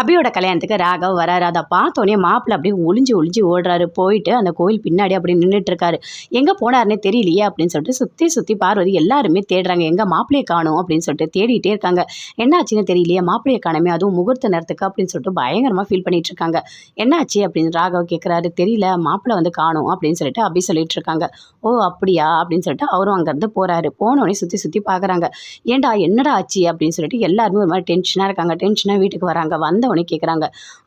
அபியோட கல்யாணத்துக்கு ராகவ் வராரு. அதை பார்த்தோன்னே மாப்பிள்ள அப்படியே ஒளிஞ்சு ஒளிஞ்சு ஓடுறாரு. போயிட்டு அந்த கோயில் பின்னாடி அப்படி நின்றுட்டு இருக்காரு எங்கே போனாருன்னே தெரியலையே அப்படின்னு சொல்லிட்டு சுற்றி சுற்றி பார்வதி எல்லாருமே தேடுறாங்க. எங்கள் மாப்பிள்ளையை காணும் அப்படின்னு சொல்லிட்டு தேடிட்டே இருக்காங்க. என்னாச்சுன்னு தெரியலையே. மாப்பிள்ளையை காணமே. அதுவும் முகூர்த்த நேரத்துக்கு அப்படின்னு சொல்லிட்டு பயங்கரமாக ஃபீல் பண்ணிட்டு இருக்காங்க என்னாச்சு அப்படின்னு ராகவ் கேட்குறாரு தெரியல. மாப்பிள்ளை வந்து காணும் அப்படின்னு சொல்லிட்டு அபி சொல்லிட்டு இருக்காங்க ஓ அப்படியா? அப்படின்னு சொல்லிட்டு அவரும் அங்கேருந்து போகிறாரு போனோடனே சுற்றி சுற்றி பார்க்குறாங்க. ஏன்டா என்னடா ஆச்சு அப்படின்னு சொல்லிட்டு எல்லாருமே ஒரு மாதிரி டென்ஷனாக இருக்காங்க. டென்ஷனாக வீட்டுக்கு வராங்க. வந்தவொடனே கேட்குறாங்க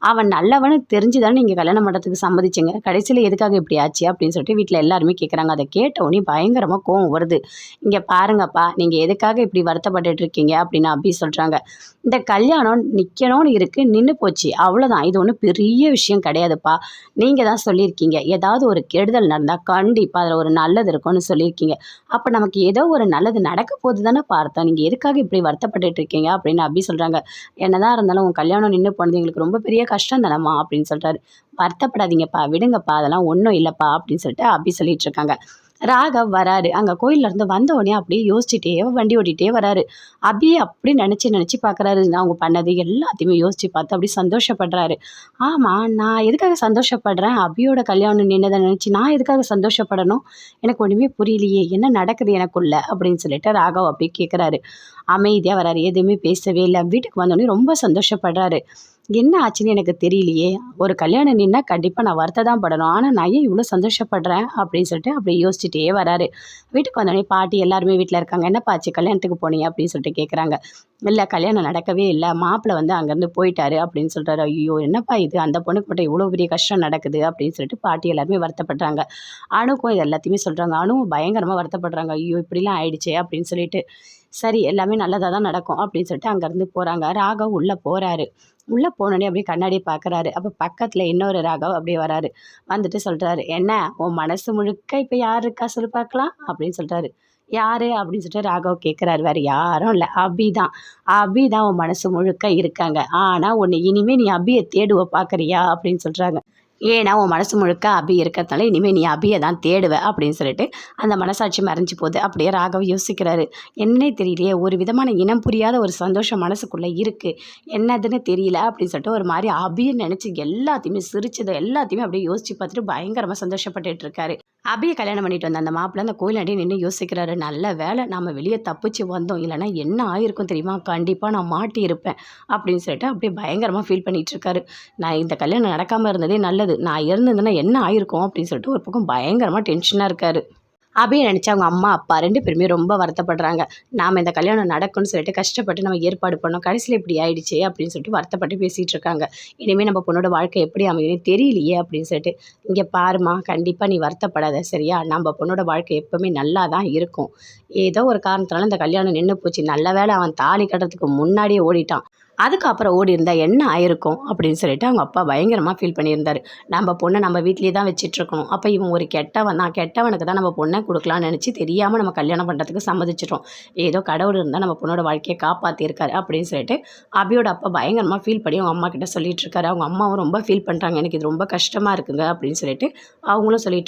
அவன் நல்லவனு தெரிஞ்சுதானே நீங்கள் கல்யாணம் பண்ணுறதுக்கு சம்மதிச்சிங்க. கடைசியில் எதுக்காக இப்படி ஆச்சு அப்படின்னு சொல்லிட்டு வீட்டில் எல்லாருமே கேட்குறாங்க அதை கேட்டவுடனே பயங்கரமாக கோவம் வருது. இங்கே பாருங்கப்பா நீங்கள் எதுக்காக இப்படி வருத்தப்பட்டு இருக்கீங்க அப்படின்னு அப்படி சொல்கிறாங்க இந்த கல்யாணம் நிற்கணும்னு இருக்குது நின்று போச்சு. அவ்வளோதான் இது ஒன்றும் பெரிய விஷயம் கிடையாதுப்பா. நீங்கள் தான் சொல்லியிருக்கீங்க. ஏதாவது ஒரு கெடுதல் நடந்தால் கண்டிப்பாக அதில் ஒரு நல்லது இருக்கும்னு சொல்லியிருக்கீங்க. அப்போ நமக்கு ஏதோ ஒரு நல்லது நடக்க போது தானே பார்த்தோம். நீங்கள் எதுக்காக இப்படி வருத்தப்பட்டு இருக்கீங்க அப்படின்னு அப்படி சொல்கிறாங்க என்னதான் இருந்தாலும் உன் கல்யாணம் நின்று போனது எங்களுக்கு ரொம்ப பெரிய கஷ்டம் தானம்மா? அப்படின்னு சொல்கிறாரு வருத்தப்படாதீங்கப்பா விடுங்கப்பா அதெல்லாம் ஒன்றும் இல்லைப்பா அப்படின்னு சொல்லிட்டு அப்படி சொல்லிட்டு இருக்காங்க. ராகவ் வராரு. அங்கே கோயிலேருந்து வந்த உடனே அப்படியே யோசிச்சுட்டே வண்டி ஓட்டிகிட்டே வராரு. அப்படியே அப்படி நினச்சி நினச்சி பார்க்குறாரு அவங்க பண்ணது எல்லாத்தையுமே யோசித்து பார்த்து அப்படி சந்தோஷப்படுறாரு. ஆமாம் நான் எதுக்காக சந்தோஷப்படுறேன்? அபியோட கல்யாணம் நின்னதை நினச்சி நான் எதுக்காக சந்தோஷப்படணும்? எனக்கு ஒன்றுமே புரியலையே. என்ன நடக்குது எனக்குள்ள? அப்படின்னு சொல்லிட்டு ராகவ் அப்படி கேட்குறாரு அமைதியாக வராரு. எதுவுமே பேசவே இல்லை. வீட்டுக்கு வந்தோடனே ரொம்ப சந்தோஷப்படுறாரு. என்ன ஆச்சுன்னு எனக்கு தெரியலையே. ஒரு கல்யாணம் நின்னா கண்டிப்பாக நான் வருத்த தான் படணும். ஆனால் நான் ஏன் இவ்வளோ சந்தோஷப்படுறேன்? அப்படின்னு சொல்லிட்டு அப்படி யோசிச்சுட்டே வராரு. வீட்டுக்கு வந்தோடனே பாட்டி எல்லாருமே வீட்டில் இருக்காங்க. என்னப்பா ஆச்சு? கல்யாணத்துக்கு போனீங்க அப்படின்னு சொல்லிட்டு கேட்குறாங்க இல்லை கல்யாணம் நடக்கவே இல்லை. மாப்பிள்ளை வந்து அங்கேருந்து போயிட்டாரு. அப்படின்னு சொல்கிறாரு ஐயோ என்னப்பா இது? அந்த பொண்ணுக்கு மட்டும் இவ்வளோ பெரிய கஷ்டம் நடக்குது. அப்படின்னு சொல்லிட்டு பாட்டி எல்லாருமே வருத்தப்படுறாங்க. அணுக்கும் இது எல்லாத்தையுமே சொல்கிறாங்க அணுவும் பயங்கரமாக வருத்தப்படுறாங்க. ஐயோ இப்படிலாம் ஆயிடுச்சே? அப்படின்னு சொல்லிட்டு சரி எல்லாமே நல்லதாக தான் நடக்கும் அப்படின்னு சொல்லிட்டு அங்கேருந்து போகிறாங்க ராகவ் உள்ளே போகிறாரு உள்ளே போனோடனே அப்படியே கண்ணாடி பார்க்குறாரு அப்போ பக்கத்தில் இன்னொரு ராகவ் அப்படியே வராரு. வந்துட்டு சொல்கிறாரு என்ன உன் மனசு முழுக்க இப்போ யார் இருக்கா சொல்லி பார்க்கலாம் அப்படின்னு சொல்கிறாரு யார்? அப்படின்னு சொல்லிட்டு ராகவ் கேட்குறாரு வேறு யாரும் இல்லை. அபி தான். அபி தான் உன் மனசு முழுக்க இருக்காங்க. ஆனால் ஒன்று இனிமேல் நீ அபியை தேடுவ பார்க்குறியா அப்படின்னு சொல்கிறாங்க ஏன்னா உன் மனசு முழுக்க அபி இருக்கிறதுனால இனிமேல் நீ அபியை தான் தேடுவ அப்படின்னு சொல்லிட்டு அந்த மனசாட்சி மறைஞ்சு போகுது. அப்படியே ராகவ் யோசிக்கிறாரு. என்னன்னே தெரியலையே ஒரு விதமான இனம் புரியாத ஒரு சந்தோஷம் மனசுக்குள்ளே இருக்குது என்னதுன்னு தெரியல அப்படின்னு சொல்லிட்டு ஒரு மாதிரி அபியை நினச்சி எல்லாத்தையுமே சிரிச்சதை எல்லாத்தையுமே அப்படியே யோசித்து பார்த்துட்டு பயங்கரமாக சந்தோஷப்பட்டுட்டு இருக்காரு. அபியை கல்யாணம் பண்ணிட்டு வந்த அந்த மாப்பிள்ளை அந்த கோயில் நின்று யோசிக்கிறாரு. நல்ல வேலை நம்ம வெளியே தப்பிச்சு வந்தோம். இல்லைனா என்ன ஆயிருக்கும் தெரியுமா? கண்டிப்பாக நான் மாட்டியிருப்பேன் அப்படின்னு சொல்லிட்டு அப்படியே பயங்கரமாக ஃபீல் பண்ணிகிட்ருக்காரு நான் இந்த கல்யாணம் நடக்காமல் இருந்ததே நல்லது. நான் இருந்ததுன்னா என்ன ஆயிருக்கும் அப்படின்னு சொல்லிட்டு ஒரு பக்கம் பயங்கரமாக டென்ஷனாக இருக்காரு. அப்படின்னு நினச்சி அவங்க அம்மா அப்பா ரெண்டு பேருமே ரொம்ப வருத்தப்படுறாங்க. நாம் இந்த கல்யாணம் நடக்கும்னு சொல்லிட்டு கஷ்டப்பட்டு நம்ம ஏற்பாடு பண்ணோம். கடைசியில் இப்படி ஆயிடுச்சு அப்படின்னு சொல்லிட்டு வருத்தப்பட்டு பேசிகிட்டு இருக்காங்க. இனிமேல் நம்ம பொண்ணோட வாழ்க்கை எப்படி அமையும் தெரியலையே அப்படின்னு சொல்லிட்டு இங்கே பாருமா கண்டிப்பாக நீ வருத்தப்படாத சரியா? நம்ம பொண்ணோட வாழ்க்கை எப்போவுமே நல்லா தான் இருக்கும். ஏதோ ஒரு காரணத்தினால இந்த கல்யாணம் நின்று போச்சு. நல்ல வேலை அவன் தாலி கட்டுறதுக்கு முன்னாடியே ஓடிட்டான். அதுக்கப்புறம் ஓடி இருந்தால் என்ன ஆயிருக்கும் அப்படின்னு சொல்லிட்டு அவங்க அப்பா பயங்கரமாக ஃபீல் பண்ணியிருந்தார். நம்ம பொண்ணை நம்ம வீட்லேயே தான் வச்சிட்ருக்கணும் அப்போ இவன் ஒரு கெட்டவன். தான் கெட்டவனுக்கு தான் நம்ம பொண்ணை கொடுக்கலான்னு நினச்சி தெரியாமல் நம்ம கல்யாணம் பண்ணுறதுக்கு சம்மதிச்சிட்டோம். ஏதோ கடவுள் இருந்தால் நம்ம பொண்ணோட வாழ்க்கையை காப்பாற்றிருக்காரு அப்படின்னு சொல்லிட்டு அபியோட அப்பா பயங்கரமாக ஃபீல் பண்ணி அவங்க அம்மா கிட்ட சொல்லிட்டு இருக்காரு அவங்க அம்மாவும் ரொம்ப ஃபீல் பண்ணுறாங்க எனக்கு இது ரொம்ப கஷ்டமாக இருக்குங்க அப்படின்னு சொல்லிட்டு அவங்களும் சொல்லிட்டு